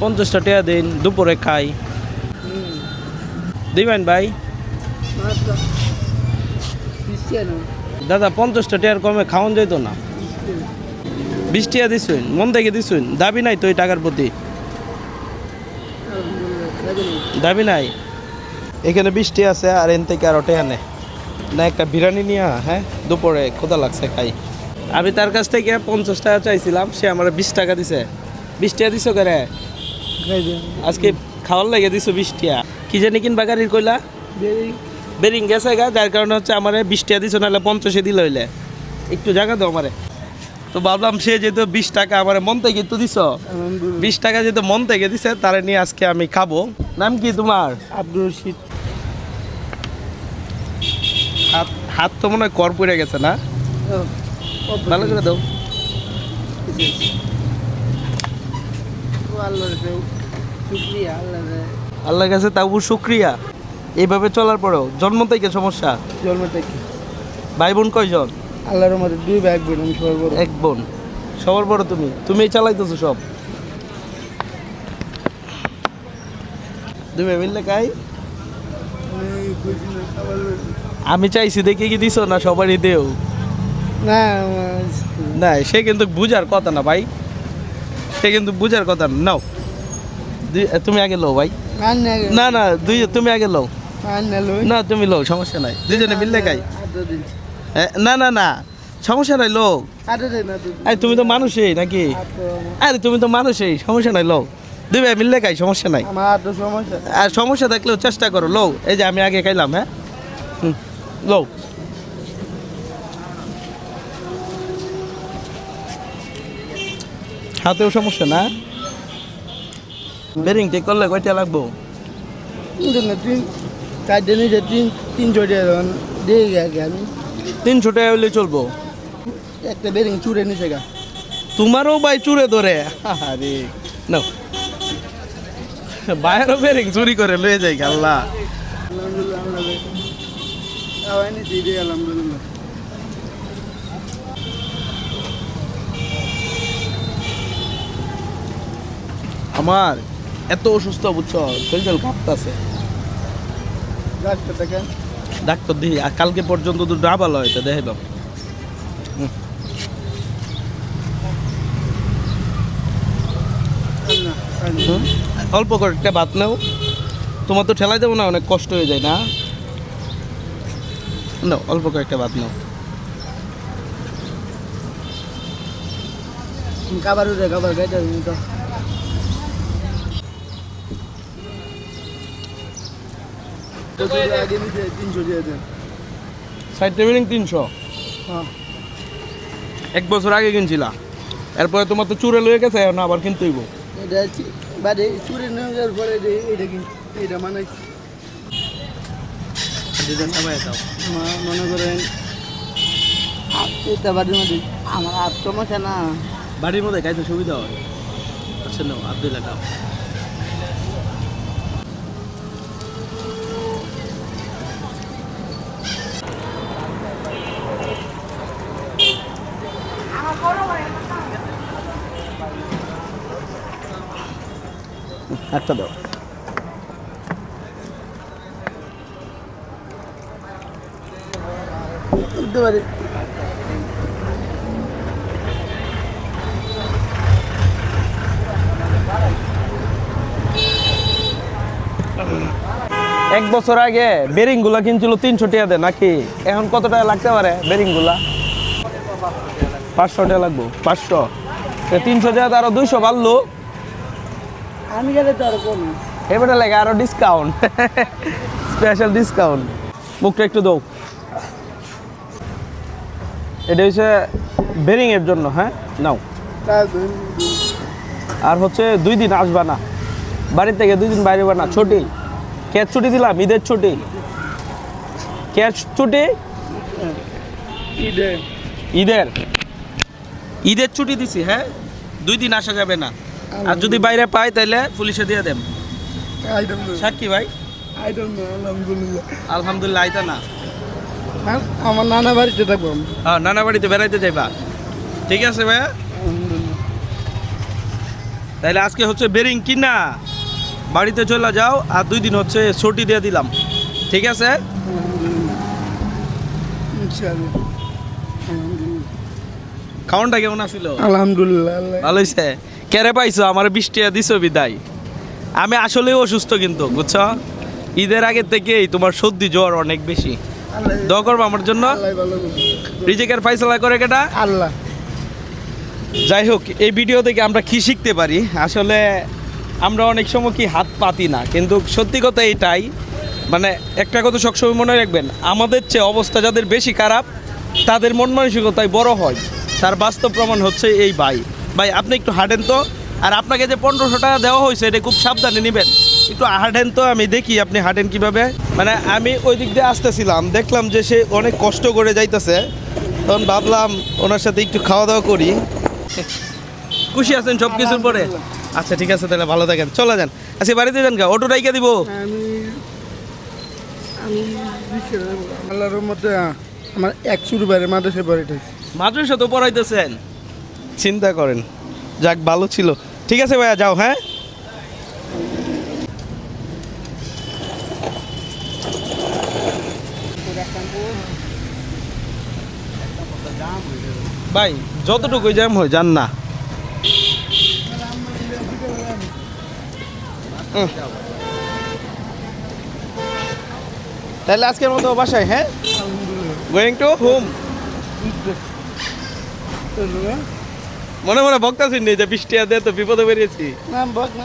পঞ্চাশটা টাকা দিন দুপুরে খাই। দিবেন ভাই? দাদা পঞ্চাশটা টাকার কমে খাওয়ান যেত না। বিশ টাকা দিছুন মন থেকে দিছুন। দাবি নাই তো এই টাকার প্রতি? দাবি নাই? এখানে বিশ বৃষ্টি আছে আর এন থেকে আরও টেহা নেই না একটা বিরিয়ানি নিয়ে হ্যাঁ? দুপুরে কোথা লাগছে খাই। আমি তার কাছ থেকে পঞ্চাশ টাকা চাইছিলাম সে আমার বিশ টাকা দিছে। বিশ টাকা দিছো করে আজকে খাওয়ার লাগে দিছো বিশ টাকা কি জানি কিনবা গাড়ির কইলা বেরিং। গেছে গা যার কারণে হচ্ছে আমার বিশ টাকা দিছো নাহলে পঞ্চাশে দিল হইলে। একটু জায়গা দাও আমারে। তো ভাবলাম সে যেহেতু বিশ টাকা আমার মন থেকে তো দিছ বিশ টাকা যেহেতু মন থেকে দিছে তারে নিয়ে আজকে আমি খাব। নাম কি তোমার? আব্দুল রশিদ। হাত হাত তো মনে হয় কর পড়ে গেছে না? ভালো করে দাও। আল্লাহ আল্লাহর কাছে তাবু শুক্রিয়া। এইভাবে চলার পরেও জন্ম থেকে সমস্যা? জন্ম থেকে। ভাই বোন কয়জন? আল্লাহর মধ্যে দুই ব্যাগ বোন আমি সবার বড়। এক বোন। সবার বড় তুমি। তুমি চালাইতেছো সব। তুমি মিললে কাই? আমি চাইছি দেখে কি দিছো না সবারই দেও? না না সে কিন্তু বুঝার কথা না ভাই। সে কিন্তু বুঝার কথা না। নাও। তুমি আগে লও ভাই। না না দুই তুমি আগে লও। না তুমি লও সমস্যা নাই। দুইজনে মিললে খাই আটো না না না সমস্যা নাই লো আটো দিন আটো দিন। আরে তুমি তো মানুষই নাকি? আরে তুমি তো মানুষই সমস্যা নাই লো দুই ভাই মিললে খাই সমস্যা নাই। আমার আটো সমস্যা। আর সমস্যা থাকলেও চেষ্টা করো লো এই যে আমি আগে খাইলাম হ্যাঁ? হুম, লো হাতেও সমস্যা না? বেরিং ঠিক করলে কয়টা লাগবো? চার দিন যে তিন দিয়ে আমি তিনশো টাকা হলে চলবো। একটা বেরিং চুড়ে নিছে গা। তোমারও ভাই চুরে ধরে। আরে। নাও। বাইরেও বেরিং চুরি করে লয়ে যাই আল্লাহ। আলহামদুলিল্লাহ। আমার এত অসুস্থ বুঝছ? শরীর কাঁপতাছে। ডাক্তার দেখেন। ডাক্তার দিই আর কালকে পর্যন্ত তো না ভালো হয় দেখে দাও? অল্প করে একটা ভাত নাও। তোমার তো ঠেলাই দেবো না অনেক কষ্ট হয়ে যায় না? নাও অল্প করে একটা ভাত নাও। খাবার খাবার খাইতে তিনশো দিয়ে দেন সাইড টেবিলিং তিনশো এক বছর আগে কিনছিলা। এরপরে তোমার তো চুরে লয়ে গেছে এখন আবার চি- নিয়ে যাওয়ার পরে এটা এটা মানে মনে করেন আ- এটা বাড়ির মধ্যে আমার আর সমস্যা না। বাড়ির মধ্যে খাইতে সুবিধা হয়। আচ্ছা নাও আব্দুল্লাহ একটা দাও। এক বছর আগে বেরিংগুলা কিনছিল তিনশো টাকা দেয় নাকি? এখন কত টাকা লাগতে পারে বেরিংগুলা পাঁচশো টাকা লাগবো, পাঁচশো। তিনশো টাকা আরও দুইশো বাড়লো। আমি গেলে তো আরও কম। এবারে লাগে আরও ডিসকাউন্ট স্পেশাল ডিসকাউন্ট মুখটা একটু দাও। এটা হচ্ছে বেরিং এর জন্য হ্যাঁ? নাও। আর হচ্ছে দুই দিন আসবা না। বাড়ি থেকে দুই দিন বাইরে না। ছুটি। ক্যাচ ছুটি দিলাম ঈদের ছুটি। ক্যাচ ছুটি? ঈদে ঈদের। ঈদের ছুটি দিছি হ্যাঁ? দুই দিন আসা যাবে না। আর যদি বাইরে পাই তাহলে পুলিশে দিয়ে দেন সাক্ষী ভাই? আলহামদুলিল্লাহ আলহামদুলিল্লাহ। আইতা না। হ্যাঁ, আমার নানা বাড়িতে থাকব হ্যাঁ নানা বাড়িতে বেড়াইতে যাইবা। ঠিক আছে ভাইয়া? তাহলে আজকে হচ্ছে বেরিং কিনা? বাড়িতে চলে যাও আর দুই দিন হচ্ছে ছুটি দিয়ে দিলাম। ঠিক আছে? খাওয়ানটা কেমন আছিল আলহামদুলিল্লাহ ভালো হয়েছে কেরে পাইছো? আমার বৃষ্টি দিছো বিদায়। আমি আসলেই অসুস্থ কিন্তু বুঝছ? ঈদের আগে থেকেই তোমার সর্দি জ্বর অনেক বেশি। দোয়া করব আমার জন্য। রিজিকের ফাইসলা করে কেটা। আল্লাহ। যাই হোক এই ভিডিও থেকে আমরা কি শিখতে পারি? আসলে আমরা অনেক সময় কি হাত পাতি না কিন্তু সত্যি কথা এটাই মানে একটা কথা সবসময় মনে রাখবেন আমাদের চেয়ে অবস্থা যাদের বেশি খারাপ তাদের মন মানসিকতায় বড় হয়। তার বাস্তব প্রমাণ হচ্ছে এই ভাই। ভাই আপনি একটু হাঁটেন তো। আর আপনাকে যে পনেরোশো টাকা দেওয়া হয়েছে এটা খুব সাবধানে নেবেন। একটু হাঁটেন তো আমি দেখি আপনি হাঁটেন কীভাবে। মানে আমি ওই দিক দিয়ে আসতেছিলাম দেখলাম যে সে অনেক কষ্ট করে যাইতেছে। তখন ভাবলাম ওনার সাথে একটু খাওয়া দাওয়া করি। খুশি আছেন সব কিছুর পরে আচ্ছা ঠিক আছে তাহলে ভালো থাকেন। চলে যান। আজকে বাড়িতে যান গা অটো রাইকা দিব। আমি আমি বিশ্বের আল্লাহর মধ্যে আমার একশোর বাইরে মাদ্রাসে বাড়িটা মাদ্রাসা তো পড়াইতেছেন? চিন্তা করেন। যাক, ভালো ছিল। ঠিক আছে ভাইয়া, যাও হ্যাঁ? ভাই যতটুকু জ্যাম হয়, যান না। তাহলে আজকের মতো বাসায় হ্যাঁ? গোয়িং টু হোম মনে মনে বক্তা শুনি যে বৃষ্টি আদে তো বিপদে বেরিয়েছি। না বক না